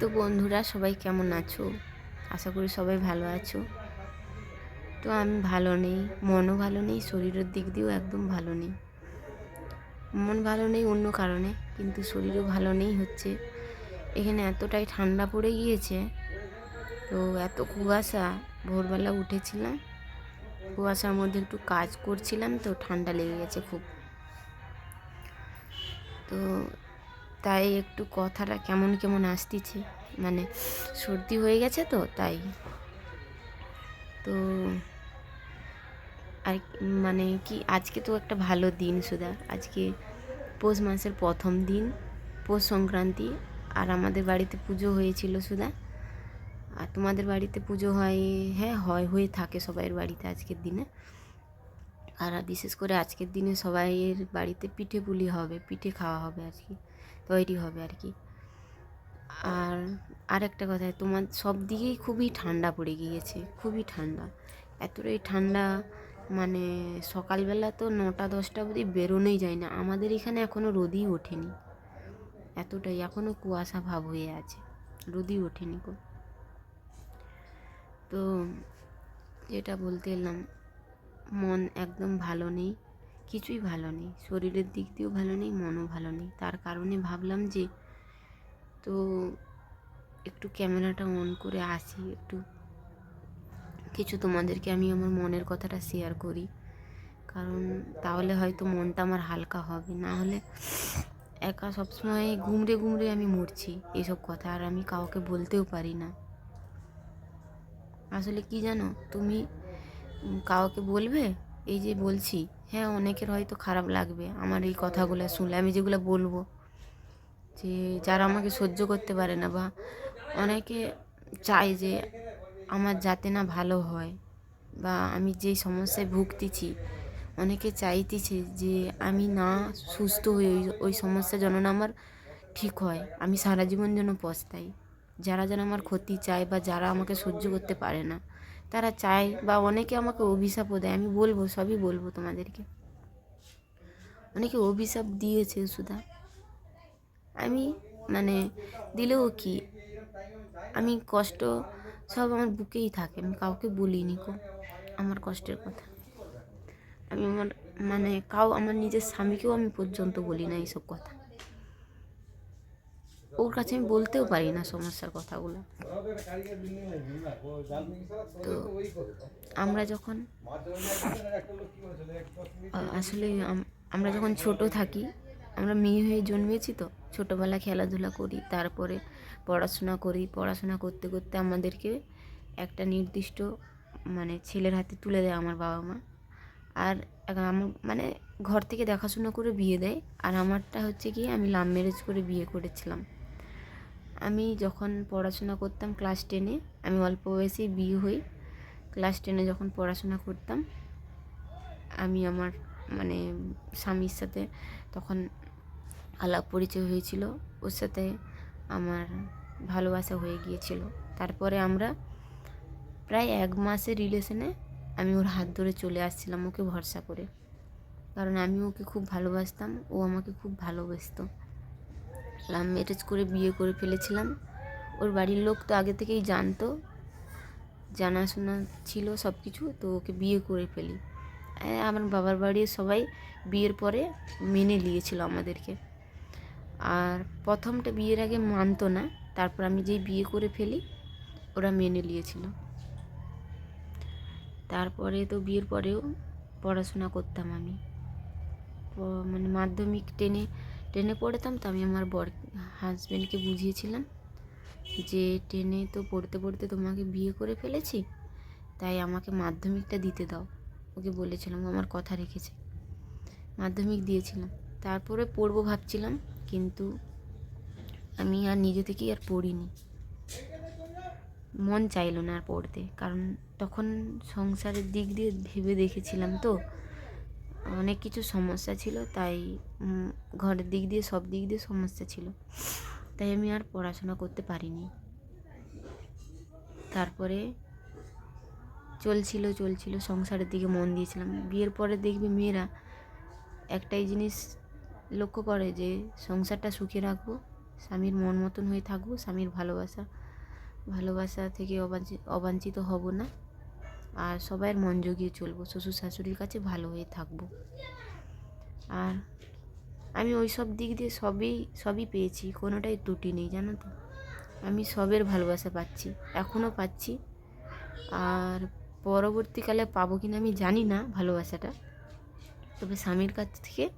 তো বন্ধুরা, সবাই কেমন আছো? আশা করি সবাই ভালো আছো। তো আমি ভালো নেই, মনও ভালো নেই, শরীরের দিক দিয়েও একদম ভালো নেই। মন ভালো নেই অন্য কারণে, কিন্তু শরীরও ভালো নেই হচ্ছে। এখানে এতটাই ঠান্ডা পড়ে গিয়েছে, তো এত কুয়াশা, ভোরবেলা উঠেছিলাম। কুয়াশার মধ্যে একটু কাজ করছিলাম, তো ঠান্ডা লেগে গেছে খুব। তো তাই একটু কথাটা কেমন কেমন আসতেছে। মানে সর্দি হয়ে গেছে তো, তাই। তো আর মানে কি, আজকে তো একটা ভালো দিন সুধা। আজকে পৌষ মাসের প্রথম দিন, পৌষ সংক্রান্তি। আর আমাদের বাড়িতে পুজো হয়েছিল সুধা। আর তোমাদের বাড়িতে পুজো হয় হ্যাঁ হয়, হয়ে থাকে সবাইয়ের বাড়িতে আজকের দিনে। আর বিশেষ করে আজকের দিনে সবাইয়ের বাড়িতে পিঠে পুলি হবে, পিঠে খাওয়া হবে আর কি তৈরি হবে আর কি। আর আর একটা কথা তোমার সব দিকেই খুবই ঠান্ডা পড়ে গিয়েছে, খুবই ঠান্ডা। এতটাই ঠান্ডা মানে সকালবেলা তো নটা, দশটা অবধি বেরোনোই যায় না। আমাদের এখানে এখনও রোদই ওঠেনি। এতটাই এখনও কুয়াশা ভাব হয়ে আছে। রোদই ওঠেনি কো তো যেটা বলতে এলাম, মন একদম ভালো নেই। কিছুই ভালো নেই। শরীরের দিক দিয়েও ভালো নেই, মনও ভালো নেই। তার কারণে ভাবলাম যে, তো একটু ক্যামেরাটা অন করে আসি, একটু কিছু তোমাদেরকে আমি আমার মনের কথাটা শেয়ার করি। কারণ তাহলে হয়তো মনটা আমার হালকা হবে। না হলে একা সবসময় ঘুমড়ে ঘুমড়ে আমি মরছি এসব কথা, আর আমি কাউকে বলতেও পারি না। আসলে কি জানো, তুমি কাউকে বলবে? এই যে বলছি হ্যাঁ অনেকের হয়তো খারাপ লাগবে আমার এই কথাগুলো শুনলে। আমি যেগুলো বলব যে যারা আমাকে সহ্য করতে পারে না বা অনেকে চায় যে আমার যাতে না ভালো হয় বা আমি যেই সমস্যায় ভুগতেছি, অনেকে চাইতেছে যে আমি না সুস্থ হয়ে ওই ওই সমস্যা যেন না আমার ঠিক হয়। আমি সারা জীবন যেন পস্তাই। যারা যেন আমার ক্ষতি চায় বা যারা আমাকে সহ্য করতে পারে না। তারা চায় বা অনেকে আমাকে অভিশাপও দেয়, আমি বলব, সবই বলব তোমাদেরকে। অনেকে অভিশাপ দিয়েছে সুধা। আমি মানে দিলেও কি? আমি কষ্ট সব আমার বুকেই থাকে, আমি কাউকে বলিনি কো, আমার কষ্টের কথা। আমি আমার মানে কাউ, আমার নিজের স্বামীকেও আমি পর্যন্ত বলি না এইসব কথা। ওর কাছে আমি বলতেও পারি না সমস্যার কথাগুলো। তো আমরা যখন আসলে আমরা যখন ছোট থাকি, আমরা মেয়ে হয়ে জন্মেছি তো ছোটোবেলা খেলাধুলা করি, তারপরে পড়াশোনা করি, পড়াশোনা করতে করতে আমাদেরকে একটা নির্দিষ্ট মানে ছেলের হাতে তুলে দেয় আমার বাবা মা। আর আমার মানে ঘর থেকে দেখাশোনা করে বিয়ে দেয়, আর আমারটা হচ্ছে কি, আমি লাভ ম্যারেজ করে বিয়ে করেছিলাম। আমি যখন পড়াশোনা করতাম ক্লাস টেনে আমি অল্প বয়সেই বিয়ে হই। ক্লাস টেনে যখন পড়াশোনা করতাম, আমি আমার মানে স্বামীর সাথে তখন আলাপ পরিচয় হয়েছিল। ওর সাথে আমার ভালোবাসা হয়ে গিয়েছিল। তারপরে আমরা প্রায় এক মাসের রিলেশনে আমি ওর হাত ধরে চলে আসছিলাম, ওকে ভরসা করে। কারণ আমি ওকে খুব ভালোবাসতাম, ও আমাকে খুব ভালোবাসতো। লাভ ম্যারেজ করে বিয়ে করে ফেলেছিলাম। ওর বাড়ির লোক তো আগে থেকেই জানতো জানাশোনা ছিল সব কিছু তো ওকে বিয়ে করে ফেলি। হ্যাঁ, আমার বাবার বাড়ির সবাই বিয়ের পরে মেনে নিয়েছিল আমাদেরকে। আর প্রথমটা বিয়ের আগে মানতো না তারপর আমি যেই বিয়ে করে ফেলি ওরা মেনে নিয়েছিল। তারপরে তো বিয়ের পরেও পড়াশোনা করতাম আমি। মানে মাধ্যমিক টেনে টেনে পড়তাম তো আমি আমার বর হাজব্যান্ডকে বুঝিয়েছিলাম যে ট্রেনে তো পড়তে পড়তে তোমাকে বিয়ে করে ফেলেছি, তাই আমাকে মাধ্যমিকটা দিতে দাও। ওকে বলেছিলাম, ও আমার কথা রেখেছে। মাধ্যমিক দিয়েছিলাম। তারপরে পড়ব ভাবছিলাম, কিন্তু আমি আর নিজে থেকেই আর পড়িনি। মন চাইলো না আর পড়তে, কারণ তখন সংসারের দিক দিয়ে ভেবে দেখেছিলাম তো অনেক কিছু সমস্যা ছিল, তাই ঘরের দিক দিয়ে, সব দিক দিয়ে সমস্যা ছিল। তাই আমি আর পড়াশোনা করতে পারিনি। তারপরে চলছিল চলছিল, সংসারের দিকে মন দিয়েছিলাম। বিয়ের পরে দেখবি মেয়েরা একটাই জিনিস লক্ষ্য করে যে, সংসারটা সুখে রাখব, স্বামীর মন মতন হয়ে থাকব, স্বামীর ভালোবাসা ভালোবাসা থেকে অবাঞ্ছি- অবাঞ্ছিত হব না। আর সবাইয়ের মন জগিয়ে চলবো। শ্বশুর শাশুড়ির কাছে ভালো হয়ে থাকব। আর আমি ওই সব দিক দিয়ে সবই সবই পেয়েছি, কোনোটাই ত্রুটি নেই, জানো তো? আমি সবের ভালোবাসা পাচ্ছি, এখনও পাচ্ছি। আর পরবর্তীকালে পাবো কিনা আমি জানি না ভালোবাসাটা। তবে স্বামীর কাছ থেকে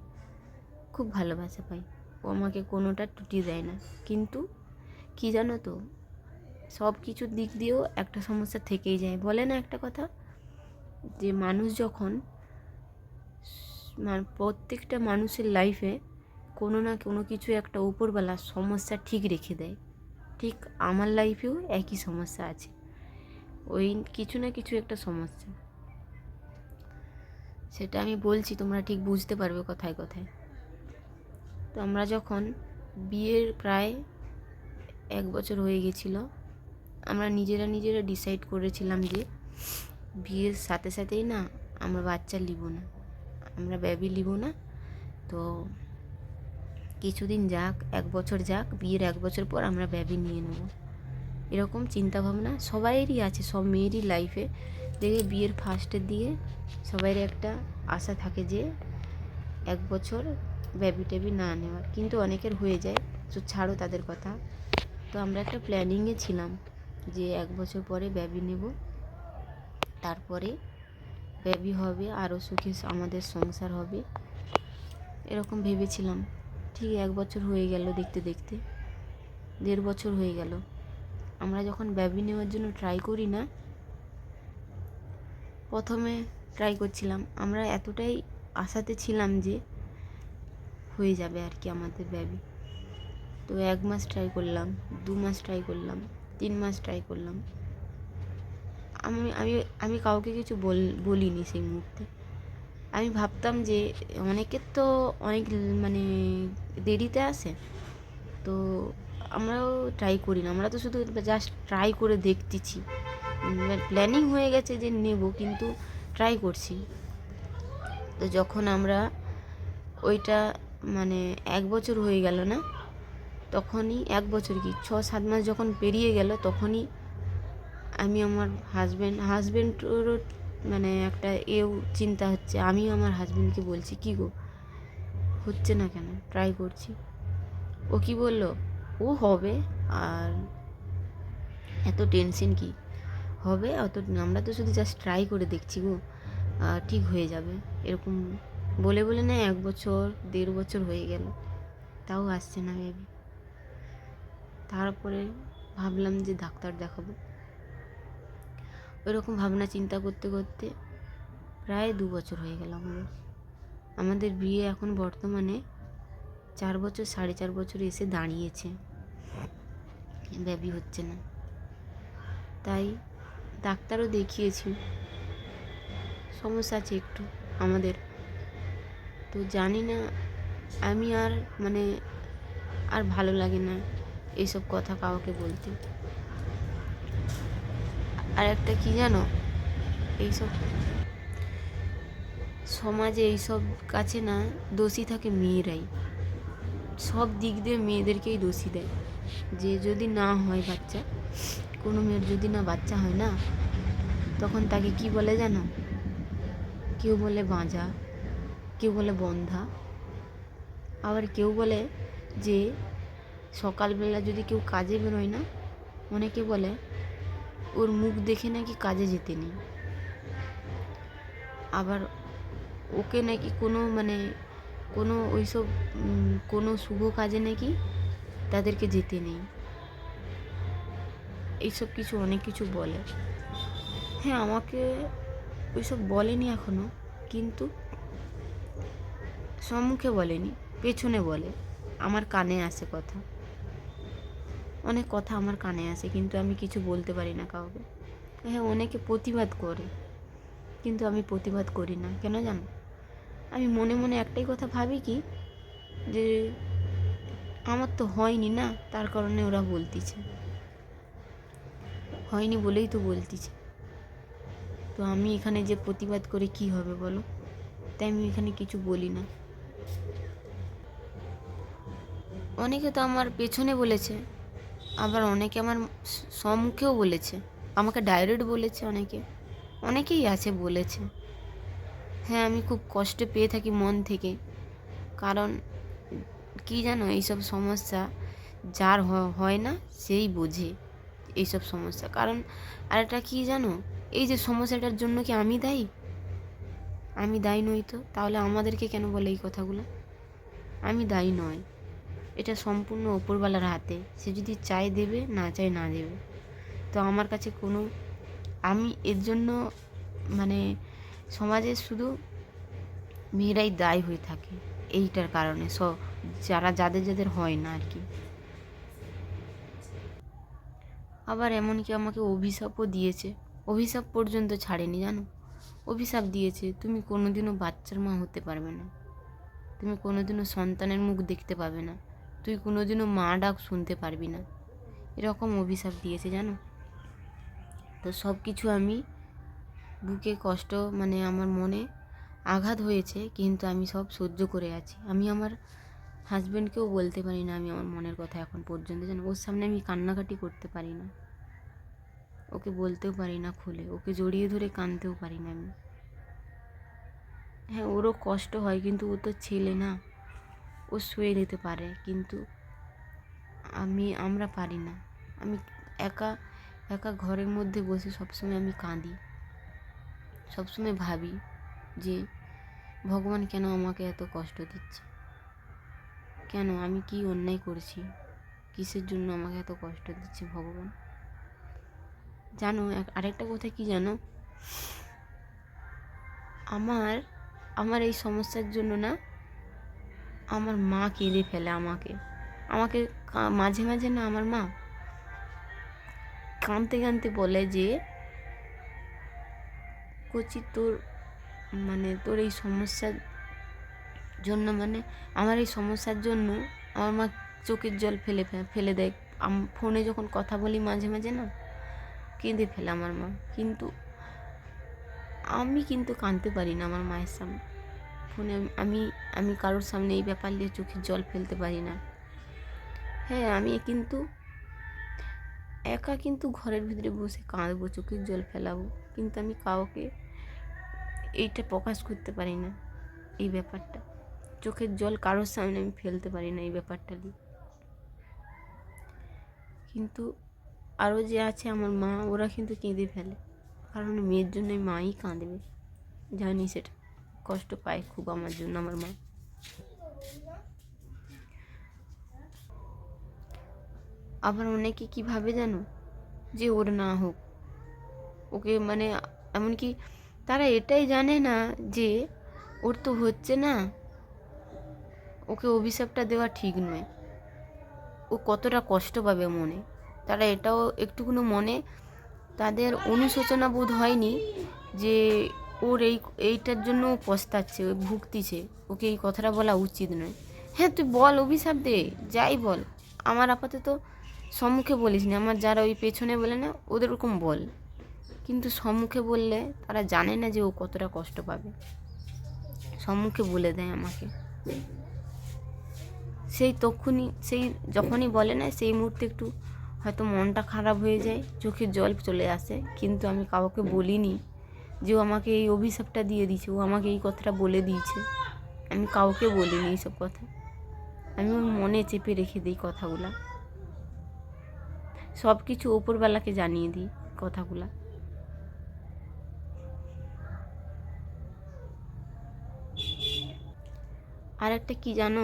খুব ভালোবাসা পাই। ও আমাকে কোনোটা ত্রুটি দেয় না। কিন্তু কি জানো তো? সব কিছুর দিক দিয়েও একটা সমস্যা থেকেই যায়। বলে না একটা কথা? যে মানুষ যখন মানে প্রত্যেকটা মানুষের লাইফে কোনো না কোনো কিছু একটা উপরবেলা সমস্যা ঠিক রেখে দেয়। ঠিক আমার লাইফেও একই সমস্যা আছে। ওই কিছু না কিছু একটা সমস্যা। সেটা আমি বলছি, তোমরা ঠিক বুঝতে পারবে কথায় কথায়। তো আমরা যখন বিয়ের প্রায় এক বছর হয়ে গেছিল আমরা নিজেরা নিজেরা ডিসাইড করেছিলাম যে বিয়ের সাথে সাথেই না আমরা বাচ্চা নিব না, আমরা বেবি নিব না। তো কিছুদিন যাক, এক বছর যাক, বিয়ের এক বছর পর আমরা বেবি নিয়ে নেব। এরকম চিন্তা ভাবনা সবাইয়েরই আছে, সব মেয়েরই লাইফে দেখে বিয়ের ফার্স্টের দিকে সবাইয়ের একটা আশা থাকে যে এক বছর বেবি টেবি না নেওয়ার। কিন্তু অনেকের হয়ে যায়, তো ছাড়ো তাদের কথা। তো আমরা একটা প্ল্যানিংয়ে ছিলাম। যে এক বছর পরে বেবি নেব। তারপরে বেবি হবে, আরও সুখে আমাদের সংসার হবে। এরকম ভেবেছিলাম। ঠিক এক বছর হয়ে গেল দেখতে দেখতে। দেড় বছর হয়ে গেল। আমরা যখন বেবি নেওয়ার জন্য ট্রাই করি না, প্রথমে ট্রাই করছিলাম। আমরা এতটাই আশাতে ছিলাম যে হয়ে যাবে আর কি আমাদের বেবি তো এক মাস ট্রাই করলাম, দু মাস ট্রাই করলাম। তিন মাস ট্রাই করলাম। আমি আমি আমি কাউকে কিছু বল, বলিনি সেই মুহূর্তে। আমি ভাবতাম যে অনেকের তো অনেক মানে দেরিতে আসে, তো আমরাও ট্রাই করি না। আমরা তো শুধু জাস্ট ট্রাই করে দেখতেছি। প্ল্যানিং হয়ে গেছে যে নেব, কিন্তু ট্রাই করছি। তো যখন আমরা ওইটা মানে এক বছর হয়ে গেল না তখনই এক বছর কি, ছ, সাত মাস যখন পেরিয়ে গেল তখনই আমি আমার হাজব্যান্ড হাজব্যান্ডেরও মানে একটা এও চিন্তা হচ্ছে, আমিও আমার হাজব্যান্ডকে বলছি, কী গো, হচ্ছে না কেন? ট্রাই করছি। ও কি বলল, ও হবে, আর এত টেনশন কি? হবে, অত আমরা তো শুধু জাস্ট ট্রাই করে দেখছি গো ঠিক হয়ে যাবে। এরকম বলে বলে না, এক বছর, দেড় বছর হয়ে গেল। তাও আসছে না বেবি তারপরে ভাবলাম যে ডাক্তার দেখাবো। ওইরকম ভাবনা চিন্তা করতে করতে প্রায় দু বছর হয়ে গেল আমাদের। আমাদের বিয়ে এখন বর্তমানে চার বছর, সাড়ে চার বছর এসে দাঁড়িয়েছে। বেবি হচ্ছে না। তাই ডাক্তারও দেখিয়েছি। সমস্যা আছে একটু আমাদের। তো জানি না, আমি আর মানে আর ভালো লাগে না। এইসব কথা কাউকে বলতে। আর একটা কি জানো? এইসব সমাজে এইসব কাছে না দোষী থাকে মেয়েরাই। সব দিক দিয়ে মেয়েদেরকেই দোষী দেয়। যে যদি না হয় বাচ্চা, কোনো মেয়ের যদি না বাচ্চা হয় না, তখন তাকে কি বলে জানো? কেউ বলে বাঁজা, কেউ বলে বন্ধা। আবার কেউ বলে যে সকালবেলা যদি কেউ কাজে বেরোয় না, অনেকে বলে, ওর মুখ দেখে নাকি কাজে যেতে নেই। আবার ওকে নাকি কোনো মানে কোনো ওইসব কোনো শুভ কাজে নাকি তাদেরকে যেতে নেই। এইসব কিছু অনেক কিছু বলে। হ্যাঁ আমাকে ওইসব বলেনি এখনও, কিন্তু সম্মুখে বলেনি, পেছনে বলে। আমার কানে আসে কথা। অনেক কথা আমার কানে আসে, কিন্তু আমি কিছু বলতে পারি না কাউকে। হ্যাঁ অনেকে প্রতিবাদ করে, কিন্তু আমি প্রতিবাদ করি না। কেন জানো? আমি মনে মনে একটাই কথা ভাবি কি, যে আমার তো হয়নি না, তার কারণে ওরা বলতিছে। হয়নি বলেই তো বলতিছে। তো আমি এখানে যে প্রতিবাদ করে কি হবে বলো? তাই আমি এখানে কিছু বলি না। অনেকে তো আমার পেছনে বলেছে আবার অনেকে আমার সম্মুখেও বলেছে, আমাকে ডাইরেক্ট বলেছে অনেকে, অনেকেই আছে বলেছে। হ্যাঁ আমি খুব কষ্ট পেয়ে থাকি মন থেকে, কারণ কি জানো, এইসব সমস্যা যার হয় না সেই বোঝে এইসব সমস্যা। কারণ আরেকটা কি জানো, এই যে সমস্যাটার জন্য কি আমি দায়ী? আমি দায়ী নই তো, তাহলে আমাদেরকে কেন বলে এই কথাগুলো? আমি দায়ী নয় এটা সম্পূর্ণ ওপরওয়ালার হাতে। সে যদি চায় দেবে, না চায় না দেবে। তো আমার কাছে কোনো, আমি এর জন্য মানে সমাজে শুধু মেয়েরাই দায়ী হয়ে থাকে। এইটার কারণে স, যারা যাদের যাদের হয় না আর কি। আবার এমনকি আমাকে অভিশাপও দিয়েছে। অভিশাপ পর্যন্ত ছাড়েনি, জানো? অভিশাপ দিয়েছে, তুমি কোনোদিনও বাচ্চার মা হতে পারবে না। তুমি কোনোদিনও সন্তানের মুখ দেখতে পাবে না। তুই কোনোদিনও মা ডাক শুনতে পারবি না। এরকম অভিশাপ দিয়েছে জানো? তো সব কিছু আমি বুকে কষ্ট মানে আমার মনে আঘাত হয়েছে, কিন্তু আমি সব সহ্য করে আছি। আমি আমার হাজব্যান্ডকেও বলতে পারি না আমি আমার মনের কথা এখন পর্যন্ত জানো। ওর সামনে আমি কান্নাকাটি করতে পারি না। ওকে বলতেও পারি না খুলে। ওকে জড়িয়ে ধরে কাঁদতেও পারি না আমি। হ্যাঁ ওরও কষ্ট হয়, কিন্তু ও তো ছেলে না। ও শুয়ে নিতে পারে, কিন্তু আমি, আমরা পারি না। আমি একা একা ঘরের মধ্যে বসে সবসময় আমি কাঁদি। সবসময় ভাবি যে, ভগবান কেন আমাকে এত কষ্ট দিচ্ছে? কেন আমি কি অন্যায় করছি? কিসের জন্য আমাকে এত কষ্ট দিচ্ছে ভগবান? জানো আরেকটা কথা কি জানো? আমার আমার এই সমস্যার জন্য না আমার মা কেঁদে ফেলে আমাকে। আমাকে মাঝে মাঝে না আমার মা কাঁদতে কাঁদতে বলে যে, কচি তোর মানে তোর এই সমস্যার জন্য মানে আমার এই সমস্যার জন্য আমার মা চোখের জল ফেলে ফেলে দেয়। ফোনে যখন কথা বলি মাঝে মাঝে না, কেঁদে ফেলে আমার মা। কিন্তু আমি কিন্তু কাঁদতে পারি না আমার মায়ের সামনে। আমি- আমি আমি কারোর সামনে এই ব্যাপার নিয়ে চোখের জল ফেলতে পারি না। হ্যাঁ আমি কিন্তু একা কিন্তু ঘরের ভিতরে বসে কাঁদবো চোখের জল ফেলাবো, কিন্তু আমি কাউকে এইটা প্রকাশ করতে পারি না, এই ব্যাপারটা। চোখের জল কারোর সামনে আমি ফেলতে পারি না এই ব্যাপারটা নিয়ে। কিন্তু আরও যে আছে আমার মা, ওরা কিন্তু কেঁদে ফেলে, কারণ মেয়ের জন্য মাই কাঁদবে জানি সেটা কষ্ট পায় খুব আমার জন্য, আমার মা। আবার অনেকে কী ভাবে জানো? যে ওর না হোক। ওকে মানে এমনকি তারা এটাই জানে না যে ওর তো হচ্ছে না। ওকে অভিশাপটা দেওয়া ঠিক নয়। ও কতটা কষ্ট পাবে মনে। তারা এটাও একটুকুনো মনে। তাদের অনুশোচনা বোধ হয়নি যে ওর এই, এইটার জন্য ও পস্তাচ্ছে, ও ভুগতিছে। ওকে এই কথাটা বলা উচিত নয়। হ্যাঁ তুই বল, অভিশাপ দে, যাই বল। আমার আপাতত সম্মুখে বলিস না। আমার যারা ওই পেছনে বলে না, ওদের ওরকম বল। কিন্তু সম্মুখে বললে তারা জানে না যে ও কতটা কষ্ট পাবে। সম্মুখে বলে দেয় আমাকে। সেই তখনই সেই যখনই বলে না, সেই মুহূর্তে একটু হয়তো মনটা খারাপ হয়ে যায়, চোখের জল চলে আসে। কিন্তু আমি কাউকে বলিনি যে ও আমাকে এই অভিশাপটা দিয়ে দিয়েছে, ও আমাকে এই কথাটা বলে দিয়েছে। আমি কাউকে বলিনি এইসব কথা। আমি ওর মনে চেপে রেখে দিই কথাগুলা। সব কিছু ওপরবেলাকে জানিয়ে দিই কথাগুলা। আর একটা কি জানো?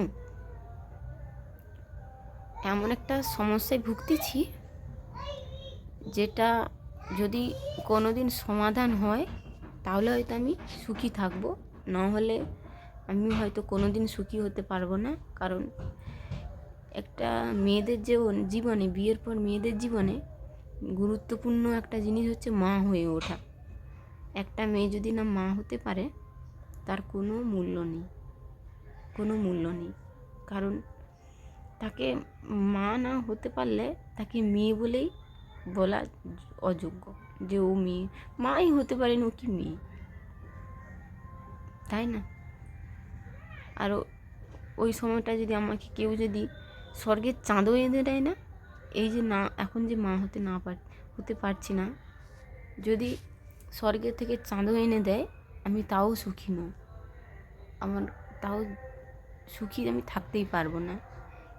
এমন একটা সমস্যায় ভুগতেছি, যেটা যদি কোনো দিন সমাধান হয় তাহলে হয়তো আমি সুখী থাকব। না হলে আমি হয়তো কোনো দিন সুখী হতে পারব না। কারণ একটা মেয়েদের যে জীবনে, বিয়ের পর মেয়েদের জীবনে গুরুত্বপূর্ণ একটা জিনিস হচ্ছে মা হয়ে ওঠা। একটা মেয়ে যদি না মা হতে পারে, তার কোনো মূল্য নেই। কোনো মূল্য নেই। কারণ তাকে মা না হতে পারলে তাকে মেয়ে বলেই বলা অযোগ্য। যে ও মেয়ে। মাই হতে পারেন, ও কি মেয়ে? তাই না? আর ওই সময়টা যদি আমাকে কেউ যদি স্বর্গের চাঁদও এনে দেয় না, এই যে না, এখন যে মা হতে না পার হতে পারছি না, যদি স্বর্গের থেকে চাঁদও এনে দেয়, আমি তাও সুখী নই। আমার তাও সুখী আমি থাকতেই পারব না।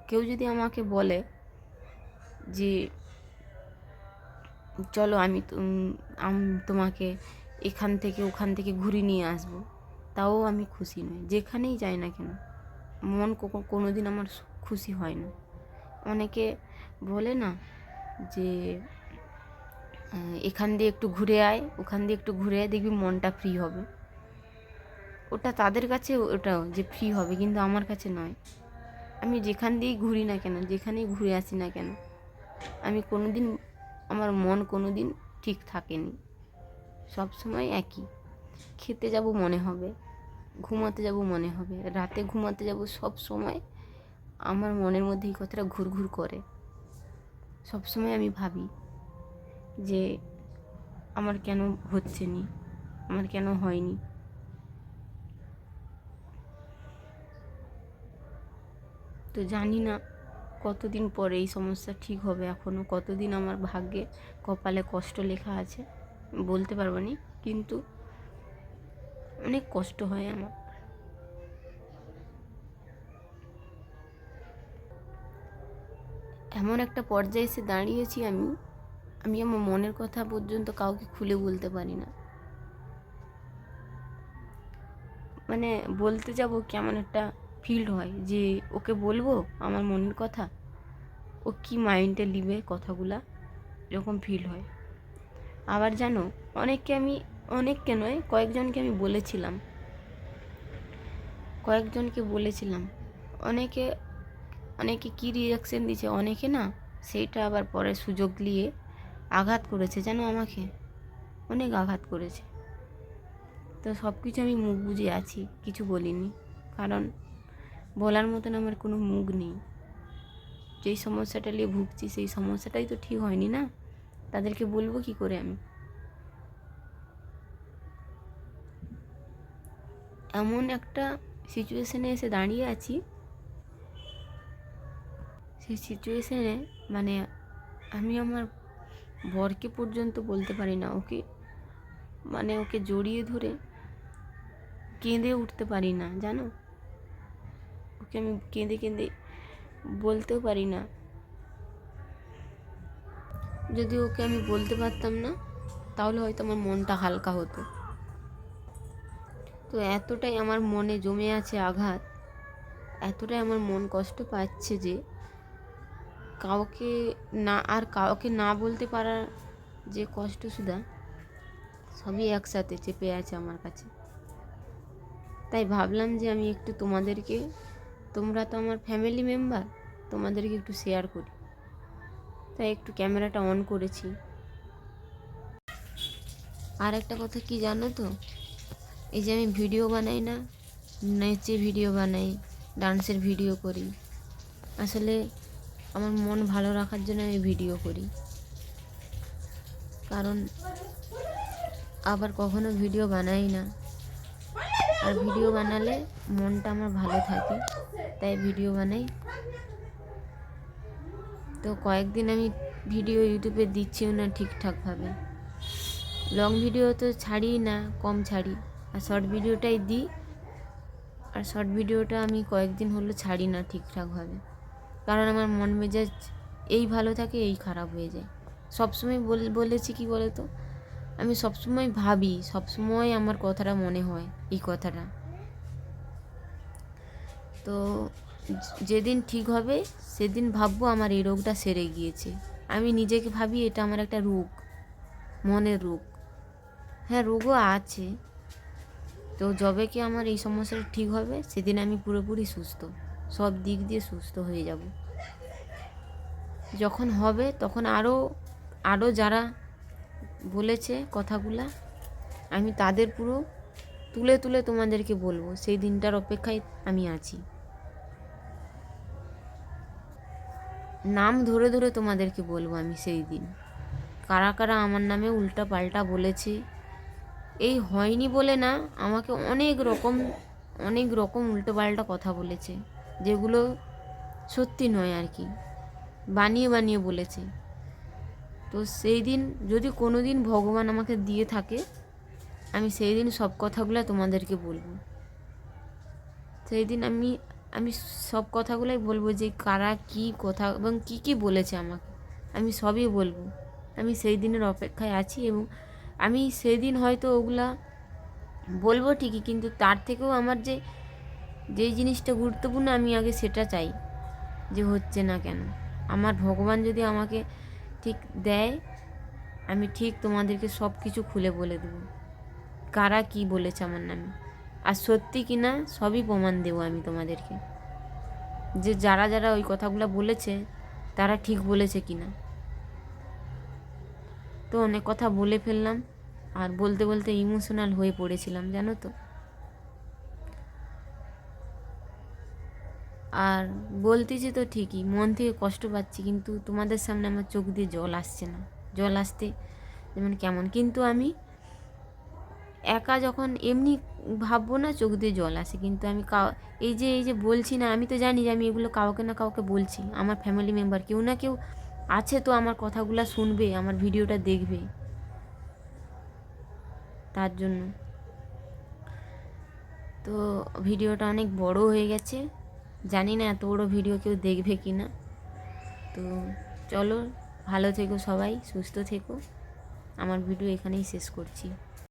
কেউ যদি আমাকে বলে যে চলো আমি তুম- তোমাকে এখান থেকে ওখান থেকে ঘুরে নিয়ে আসব। তাও আমি খুশি নই। যেখানেই যাই না কেন, মন কোনো দিন আমার খুশি হয় না। অনেকে বলে না যে এখান দিয়ে একটু ঘুরে আয়, ওখান দিয়ে একটু ঘুরে আয়, দেখবি মনটা ফ্রি হবে। ওটা তাদের কাছে ওটাও যে ফ্রি হবে, কিন্তু আমার কাছে নয়। আমি যেখান দিয়েই ঘুরি না কেন, যেখানেই ঘুরে আসি না কেন, আমি কোনো দিন আমার মন কোনো দিন ঠিক থাকেনি। সব সময় একই। খেতে যাব মনে হবে, ঘুমাতে যাব মনে হবে, রাতে ঘুমাতে যাব সব সময় আমার মনের মধ্যে এই কথাটা ঘুরঘুর করে। সব সময় আমি ভাবি যে আমার কেন হচ্ছে নি, আমার কেন হয়নি। তো জানি না কতদিন পরে এই সমস্যা ঠিক হবে? এখনও কতদিন আমার ভাগ্যে কপালে কষ্ট লেখা আছে? বলতে পারব না। কিন্তু অনেক কষ্ট হয় আমার। এমন একটা পর্যায়ে এসে দাঁড়িয়েছি আমি আমি আমার মনের কথা পর্যন্ত কাউকে খুলে বলতে পারি না। মানে বলতে যাব কেমন একটা ফিল হয় যে ওকে বলব আমার মনের কথা, ও কি মাইন্ডে নিবে কথাগুলা, এরকম ফিল হয়। আবার জানো, অনেককে আমি, অনেককে নয়, কয়েকজনকে আমি বলেছিলাম। কয়েকজনকে বলেছিলাম। অনেকে অনেকে কী রিয়াকশান দিয়েছে অনেকে না সেইটা আবার পরে সুযোগ নিয়ে আঘাত করেছে, জানো আমাকে? অনেক আঘাত করেছে। তো সব কিছু আমি মুখ বুঝে আছি, কিছু বলিনি। কারণ বলার মতন আমার কোনো মুখ নেই। যেই সমস্যাটা নিয়ে ভুগছি, সেই সমস্যাটাই তো ঠিক হয়নি না? তাদেরকে বলব কি করে আমি? এমন একটা সিচুয়েশনে এসে দাঁড়িয়ে আছি। সেই সিচুয়েশনে মানে আমি আমার বরকে পর্যন্ত বলতে পারি না। ওকে মানে ওকে জড়িয়ে ধরে কেঁদে উঠতে পারি না, জানো? ওকে আমি কেঁদে কেঁদে বলতেও পারি না। যদি ওকে আমি বলতে পারতাম না, তাহলে হয়তো আমার মনটা হালকা হতো। তো এতটাই আমার মনে জমে আছে আঘাত, এতটাই আমার মন কষ্ট পাচ্ছে যে কাউকে না, আর কাউকে না বলতে পারার যে কষ্ট সুদা সবই একসাথে চেপে আছে আমার কাছে। তাই ভাবলাম যে আমি একটু তোমাদেরকে তোমরা তো আমার ফ্যামিলি মেম্বার তোমাদেরকে একটু শেয়ার করি। তাই একটু ক্যামেরাটা অন করেছি। আর একটা কথা কি জানো তো? এই যে আমি ভিডিও বানাই না নেচে ভিডিও বানাই ডান্সের ভিডিও করি। আসলে আমার মন ভালো রাখার জন্য আমি ভিডিও করি। কারণ আবার কখনো ভিডিও বানাই না। আর ভিডিও বানালে মনটা আমার ভালো থাকে, তাই ভিডিও বানাই। তো কয়েকদিন আমি ভিডিও ইউটিউবে দিচ্ছিও না ঠিকঠাকভাবে। লং ভিডিও তো ছাড়ি না, কম ছাড়ি। আর শর্ট ভিডিওটাই দিই। আর শর্ট ভিডিওটা আমি কয়েকদিন হলো ছাড়ি না ঠিকঠাকভাবে। কারণ আমার মন মেজাজ এই ভালো থাকে, এই খারাপ হয়ে যায়। সবসময় বল, বলেছি কি বলে তো আমি সবসময় ভাবি, সবসময় আমার কথাটা মনে হয়, এই কথাটা। তো যেদিন ঠিক হবে, সেদিন ভাববো আমার এই রোগটা সেরে গিয়েছে। আমি নিজেকে ভাবি এটা আমার একটা রোগ, মনের রোগ। হ্যাঁ রোগও আছে। তো যবে কি আমার এই সমস্যাটা ঠিক হবে, সেদিন আমি পুরোপুরি সুস্থ। সব দিক দিয়ে সুস্থ হয়ে যাব। যখন হবে, তখন আরও আরও যারা বলেছে কথাগুলা, আমি তাদের পুরো তুলে তুলে তোমাদেরকে বলব, সেই দিনটার অপেক্ষায় আমি আছি। নাম ধরে ধরে তোমাদেরকে বলব আমি সেই দিন। কারা কারা আমার নামে উল্টা পাল্টা বলেছে, এই হয়নি বলে না, আমাকে অনেক রকম অনেক রকম উল্টো পাল্টা কথা বলেছে, যেগুলো সত্যি নয় আর কি, বানিয়ে বানিয়ে বলেছে। তো সেই দিন যদি কোনো দিন ভগবান আমাকে দিয়ে থাকে, আমি সেই দিন সব কথাগুলো তোমাদেরকে বলব। সেই দিন আমি আমি সব কথাগুলোই বলব যে কারা কি কথা এবং কি কি বলেছে আমাকে, আমি সবই বলব। আমি সেই দিনের অপেক্ষায় আছি এবং আমি সেই দিন হয়তো ওগুলা বলব ঠিকই, কিন্তু তার থেকেও আমার যে যেই জিনিসটা গুরুত্বপূর্ণ আমি আগে সেটা চাই যে হচ্ছে না কেন। আমার ভগবান যদি আমাকে ঠিক দেয়, আমি ঠিক তোমাদেরকে সব কিছু খুলে বলে দেবো। কারা কি বলেছে আমার নামে? আর সত্যি কি না, সবই প্রমাণ দেবো আমি তোমাদেরকে। যে যারা যারা ওই কথাগুলো বলেছে, তারা ঠিক বলেছে কি না। তো অনেক কথা বলে ফেললাম, আর বলতে বলতে ইমোশনাল হয়ে পড়েছিলাম, জানো তো। আর বলতেছি তো ঠিকই, মন থেকে কষ্ট পাচ্ছি, কিন্তু তোমাদের সামনে আমার চোখ দিয়ে জল আসছে না। জল আসতে যেমন কেমন, কিন্তু আমি একা যখন এমনি ভাববো না, চোখ দিয়ে জল আসে। কিন্তু আমি কা, এই যে এই যে বলছি না, আমি তো জানি যে আমি এগুলো কাউকে না কাউকে বলছি। আমার ফ্যামিলি মেম্বার কেউ না কেউ আছে তো আমার কথাগুলো শুনবে, আমার ভিডিওটা দেখবে। তার জন্য। তো ভিডিওটা অনেক বড় হয়ে গেছে। জানি না এত বড় ভিডিও কেউ দেখবে কি না তো চলো, ভালো থেকো সবাই, সুস্থ থেকো। আমার ভিডিও এখানেই শেষ করছি।